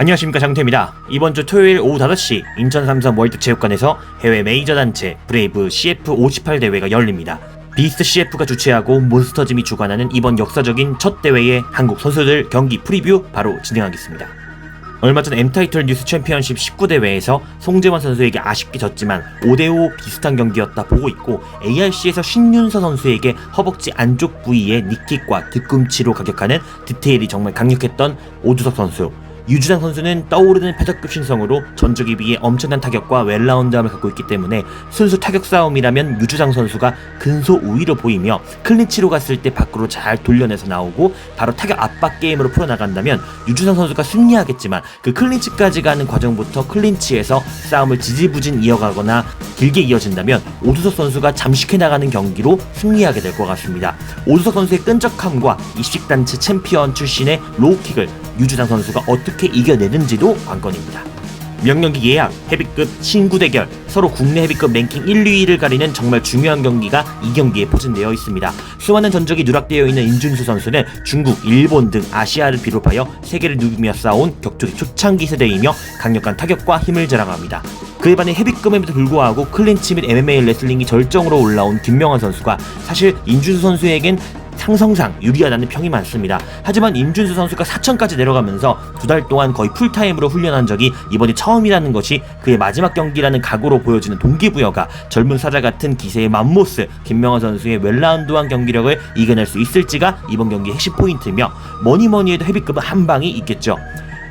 안녕하십니까 장태입니다. 이번 주 토요일 오후 5시 인천 삼성 월드체육관에서 해외 메이저 단체 브레이브 CF58 대회가 열립니다. 비스트 CF가 주최하고 몬스터짐이 주관하는 이번 역사적인 첫 대회의 한국 선수들 경기 프리뷰 바로 진행하겠습니다. 얼마 전 M타이틀 뉴스 챔피언십 19대회에서 송재환 선수에게 아쉽게 졌지만 5대5 비슷한 경기였다 보고 있고 ARC에서 신윤서 선수에게 허벅지 안쪽 부위에 니킥과 뒤꿈치로 가격하는 디테일이 정말 강력했던 오주석 선수 유주장 선수는 떠오르는 패더급 신성으로 전적에 비해 엄청난 타격과 웰라운드함을 갖고 있기 때문에 순수 타격 싸움이라면 유주장 선수가 근소 우위로 보이며 클린치로 갔을 때 밖으로 잘 돌려내서 나오고 바로 타격 압박 게임으로 풀어나간다면 유주장 선수가 승리하겠지만 그 클린치까지 가는 과정부터 클린치에서 싸움을 지지부진 이어가거나 길게 이어진다면 오두석 선수가 잠식해 나가는 경기로 승리하게 될 것 같습니다. 오두석 선수의 끈적함과 입식단체 챔피언 출신의 로우킥을 유주장 선수가 어떻게 이겨내는지도 관건입니다. 명령기 예약, 헤비급 신구 대결, 서로 국내 헤비급 랭킹 1, 2위를 가리는 정말 중요한 경기가 이 경기에 포진되어 있습니다. 수많은 전적이 누락되어 있는 인준수 선수는 중국, 일본 등 아시아를 비롯하여 세계를 누비며 싸운 격투기 초창기 세대이며 강력한 타격과 힘을 자랑합니다. 그에 반해 헤비급임에도 불구하고 클린치 및 MMA 레슬링이 절정으로 올라온 김명환 선수가 사실 인준수 선수에겐 상성상 유리하다는 평이 많습니다. 하지만 임준수 선수가 사천까지 내려가면서 두 달 동안 거의 풀타임으로 훈련한 적이 이번이 처음이라는 것이 그의 마지막 경기라는 각오로 보여지는 동기부여가 젊은 사자 같은 기세의 맘모스 김명환 선수의 웰라운드한 경기력을 이겨낼 수 있을지가 이번 경기의 핵심 포인트며 뭐니뭐니 해도 헤비급은 한 방이 있겠죠.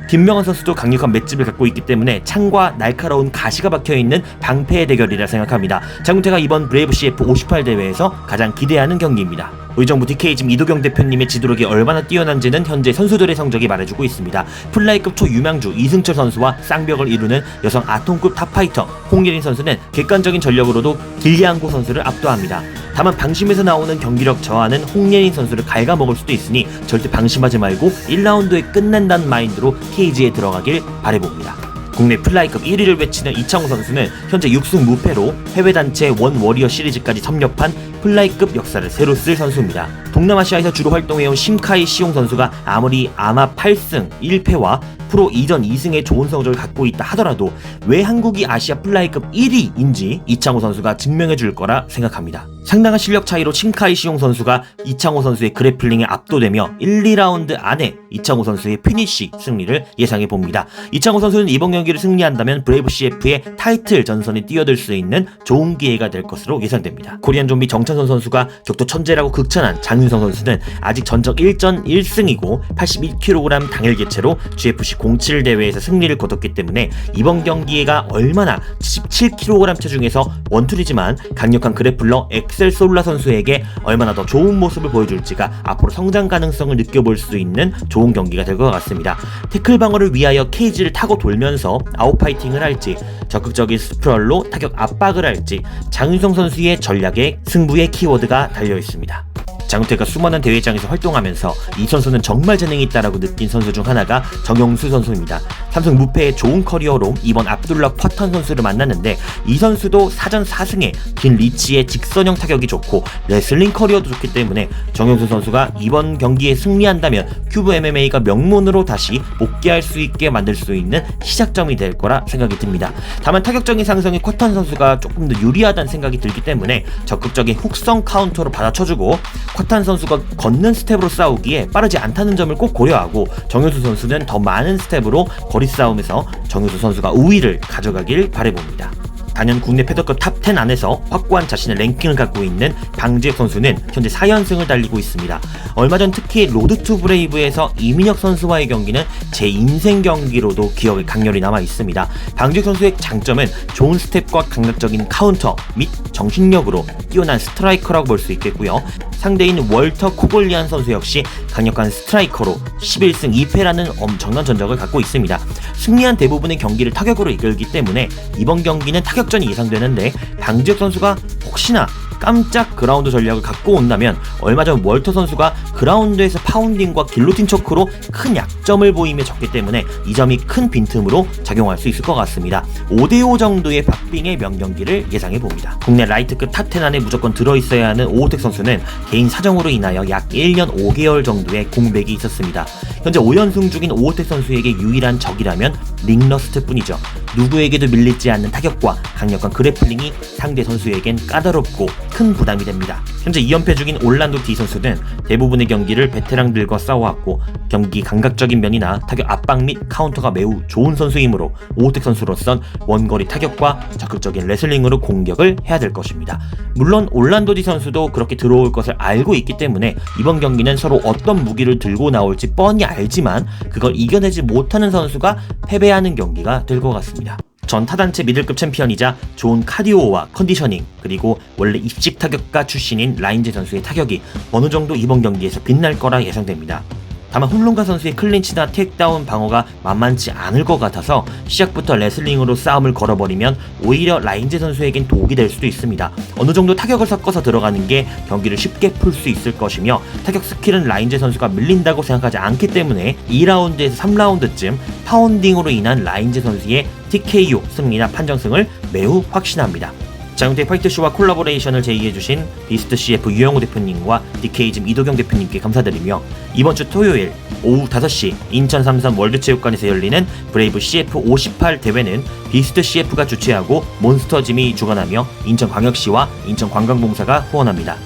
김명환 선수도 강력한 맷집을 갖고 있기 때문에 창과 날카로운 가시가 박혀있는 방패의 대결이라 생각합니다. 장훈태가 이번 브레이브 CF 58 대회에서 가장 기대하는 경기입니다. 의정부 DK짐 이도경 대표님의 지도력이 얼마나 뛰어난지는 현재 선수들의 성적이 말해주고 있습니다. 플라이급 초유망주 이승철 선수와 쌍벽을 이루는 여성 아톰급 탑파이터 홍예린 선수는 객관적인 전력으로도 길리안고 선수를 압도합니다. 다만 방심에서 나오는 경기력 저하는 홍예린 선수를 갉아먹을 수도 있으니 절대 방심하지 말고 1라운드에 끝낸다는 마인드로 케이지에 들어가길 바래봅니다. 국내 플라이급 1위를 외치는 이창호 선수는 현재 6승 무패로 해외 단체 원 워리어 시리즈까지 섭렵한 플라이급 역사를 새로 쓸 선수입니다. 동남아시아에서 주로 활동해온 심카이 시용 선수가 아무리 아마 8승 1패와 프로 이전 2승의 좋은 성적을 갖고 있다 하더라도 왜 한국이 아시아 플라이급 1위인지 이창호 선수가 증명해 줄 거라 생각합니다. 상당한 실력 차이로 심카이 시용 선수가 이창호 선수의 그래플링에 압도되며 1, 2라운드 안에 이창호 선수의 피니쉬 승리를 예상해 봅니다. 이창호 선수는 이번 경기를 승리한다면 브레이브 CF의 타이틀 전선에 뛰어들 수 있는 좋은 기회가 될 것으로 예상됩니다. 코리안 좀비 정찬선 선수가 격투 천재라고 극찬한 장윤성 선수는 아직 전적 1전 1승이고 81kg 당일 개체로 GFC 07 대회에서 승리를 거뒀기 때문에 이번 경기가 얼마나 77kg 체중에서 원툴이지만 강력한 그래플러 엑셀 솔라 선수에게 얼마나 더 좋은 모습을 보여줄지가 앞으로 성장 가능성을 느껴볼 수 있는 좋은 경기가 될 것 같습니다. 태클 방어를 위하여 케이지를 타고 돌면서 아웃파이팅을 할지 적극적인 스프럴로 타격 압박을 할지 장윤성 선수의 전략에 승부의 키워드가 달려 있습니다. 장태가 수많은 대회장에서 활동하면서 이 선수는 정말 재능이 있다라고 느낀 선수 중 하나가 정영수 선수입니다. 삼성 무패의 좋은 커리어로 이번 압둘락 퍼턴 선수를 만났는데 이 선수도 사전 4승에 긴 리치의 직선형 타격이 좋고 레슬링 커리어도 좋기 때문에 정영수 선수가 이번 경기에 승리한다면 큐브 MMA가 명문으로 다시 복귀할 수 있게 만들 수 있는 시작점이 될 거라 생각이 듭니다. 다만 타격적인 상승에 쿼턴 선수가 조금 더 유리하다는 생각이 들기 때문에 적극적인 훅성 카운터로 받아쳐주고 쿼탄 선수가 걷는 스텝으로 싸우기에 빠르지 않다는 점을 꼭 고려하고 정효수 선수는 더 많은 스텝으로 거리 싸움에서 정효수 선수가 우위를 가져가길 바래봅니다. 단연 국내 패더급 탑10 안에서 확고한 자신의 랭킹을 갖고 있는 방지혁 선수는 현재 4연승을 달리고 있습니다. 얼마 전 특히 로드 투 브레이브에서 이민혁 선수와의 경기는 제 인생 경기로도 기억에 강렬히 남아 있습니다. 방지혁 선수의 장점은 좋은 스텝과 강력적인 카운터 및 정신력으로 뛰어난 스트라이커라고 볼 수 있겠고요. 상대인 월터 코골리안 선수 역시 강력한 스트라이커로 11승 2패라는 엄청난 전적을 갖고 있습니다. 승리한 대부분의 경기를 타격으로 이끌기 때문에 이번 경기는 타격전이 예상되는데 방지혁 선수가 혹시나 깜짝 그라운드 전략을 갖고 온다면 얼마 전 월터 선수가 그라운드에서 파운딩과 길로틴 초크로 큰 약점을 보이며 졌기 때문에 이 점이 큰 빈틈으로 작용할 수 있을 것 같습니다. 5대5 정도의 박빙의 명경기를 예상해 봅니다. 국내 라이트급 탑10 안에 무조건 들어있어야 하는 오호택 선수는 개인 사정으로 인하여 약 1년 5개월 정도의 공백이 있었습니다. 현재 5연승 중인 오호택 선수에게 유일한 적이라면 링러스트 뿐이죠. 누구에게도 밀리지 않는 타격과 강력한 그래플링이 상대 선수에겐 까다롭고 큰 부담이 됩니다. 현재 2연패 중인 올란도 D 선수는 대부분의 경기를 베테랑들과 싸워왔고 경기 감각적인 면이나 타격 압박 및 카운터가 매우 좋은 선수이므로 오호택 선수로선 원거리 타격과 적극적인 레슬링으로 공격을 해야 될 것입니다. 물론 올란도 D 선수도 그렇게 들어올 것을 알고 있기 때문에 이번 경기는 서로 어떤 무기를 들고 나올지 뻔히 알지만 그걸 이겨내지 못하는 선수가 패배하는 경기가 될 것 같습니다. 전 타단체 미들급 챔피언이자 좋은 카디오와 컨디셔닝 그리고 원래 입식 타격가 출신인 라인제 선수의 타격이 어느 정도 이번 경기에서 빛날 거라 예상됩니다. 다만 훌lun가 선수의 클린치나 테이크다운 방어가 만만치 않을 것 같아서 시작부터 레슬링으로 싸움을 걸어버리면 오히려 라인제 선수에겐 독이 될 수도 있습니다. 어느 정도 타격을 섞어서 들어가는 게 경기를 쉽게 풀 수 있을 것이며 타격 스킬은 라인제 선수가 밀린다고 생각하지 않기 때문에 2라운드에서 3라운드쯤 파운딩으로 인한 라인제 선수의 TKO 승리나 판정승을 매우 확신합니다. 자영태 파이트쇼와 콜라보레이션을 제의해주신 비스트 CF 유영호 대표님과 DK짐 이도경 대표님께 감사드리며 이번 주 토요일 오후 5시 인천 삼선 월드체육관에서 열리는 브레이브 CF 58 대회는 비스트 CF가 주최하고 몬스터짐이 주관하며 인천광역시와 인천관광공사가 후원합니다.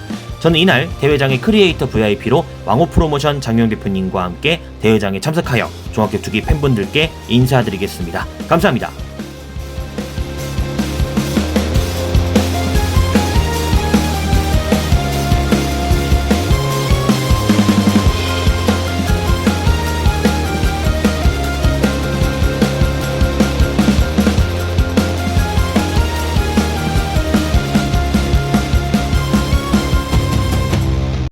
저는 이날 대회장의 크리에이터 VIP로 왕호 프로모션 장용 대표님과 함께 대회장에 참석하여 종합격투기 팬분들께 인사드리겠습니다. 감사합니다.